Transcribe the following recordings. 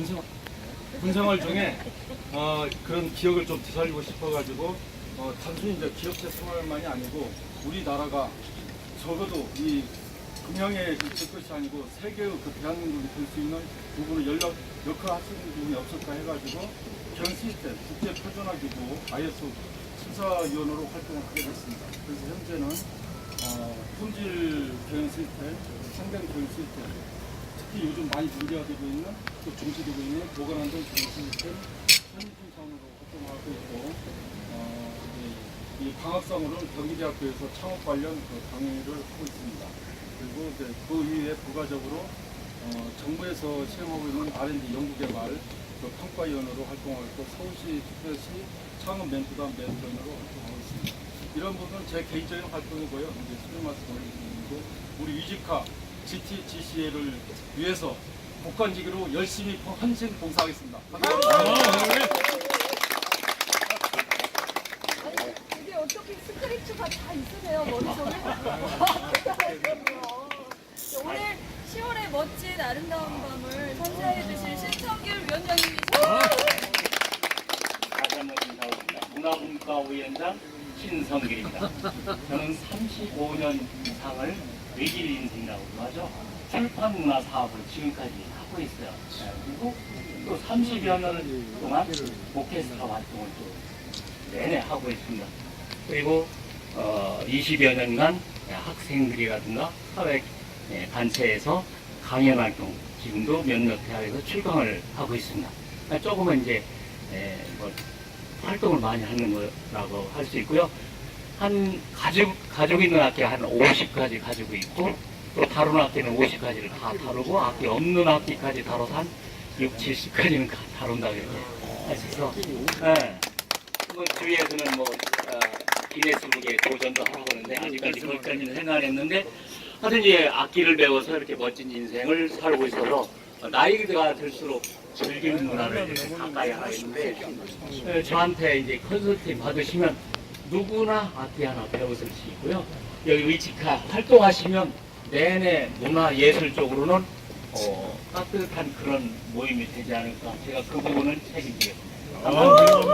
군생 군생활 중에 어, 그런 기억을 좀 되살리고 싶어가지고 어, 단순히 이제 기업체 생활만이 아니고 우리나라가 적어도 이 금형에 있을 것이 아니고 세계의 그 대한민국이 될 수 있는 부분을 연락 역할을 할 수 있는 부분이 없을까 해가지고 경영 시스템 국제 표준화 기구 ISO 심사위원으로 활동을 하게 됐습니다. 그래서 현재는 어, 품질 경영 시스템, 상경 경영 시스템, 특히 요즘 많이 문제가 되고 있는 또 중시되고 있는 보관안전 시스템 현임팀장으로 활동하고 있고 어, 이, 이 방학상으로는 경기대학교에서 창업 관련 그 강의를 하고 있습니다. 그리고 이제 그 이외에 부가적으로 어, 정부에서 시행하고 있는 R&D 연구개발 그 평가위원으로 활동하고 있고 서울시 특별시 창업 멘토단 멘토인으로 활동하고 있습니다. 이런 부분은 제 개인적인 활동이고요. 이제 수료 말씀을 드리고 우리 위직 화 GTGCA를 위해서 복관직으로 열심히 헌신 봉사하겠습니다. 감사합니다. 이게 어떻게 스크립트가 다 있으세요 머릿속에? 오늘 10월의 멋진 아름다운 밤을 선사해 주실 신성길 위원장님이십니다. 다시 한번 인사드립니다. 문화분과위원장 신성길입니다. 저는 35년 이상을 외길 인생이라고 하죠. 출판 문화 사업을 지금까지 하고 있어요. 네, 그리고 또 30여 년 동안 오케스트라 활동을 또 내내 하고 있습니다. 그리고 어, 20여 년간 학생들이라든가 사회 예, 단체에서 강연 활동 지금도 몇몇 대학에서 출강을 하고 있습니다. 그러니까 조금은 이제 예, 뭐 활동을 많이 하는 거라고 할 수 있고요. 한 가족 가족 있는 악기 한 50가지 가지고 있고 또 다른 악기는 50가지를 다 다루고 악기 없는 악기까지 다뤄서 한 6, 70까지는 다 다룬다고 이렇게 하셔서 예. 뭐 주위에서는 뭐 어, 기네스북에 도전도 하고 그러는데 아직까지 거기까지는 생각 안 했는데 하여튼 이제 악기를 배워서 이렇게 멋진 인생을 살고 있어서 나이가 들수록 즐기는 문화를 이렇게 가까이 하는데 에, 저한테 이제 컨설팅 받으시면 누구나 악기 하나 배우실 수 있고요. 여기 위치카 활동하시면 내내 문화 예술 쪽으로는 어, 따뜻한 그런 모임이 되지 않을까 제가 그 부분을 책임지겠습니다. 감사합니다.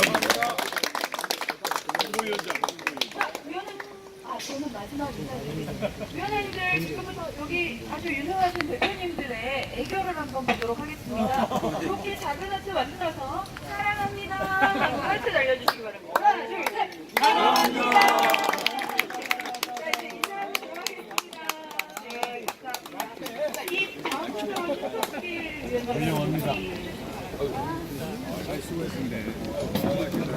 자, 위원님, 아 저는 마지막 인사드리겠습니다. 위원님들 지금부터 여기 아주 유명하신 대표님들의 애교를 한번 보도록 하겠습니다. 이렇게 작은 하트 만들어서 사랑합니다 하트 날려주시기 바랍니다. 하나, 둘, 셋. 사랑합니다. 하겠습니다. 네, 위원장님. 운영이 운영이 계시네.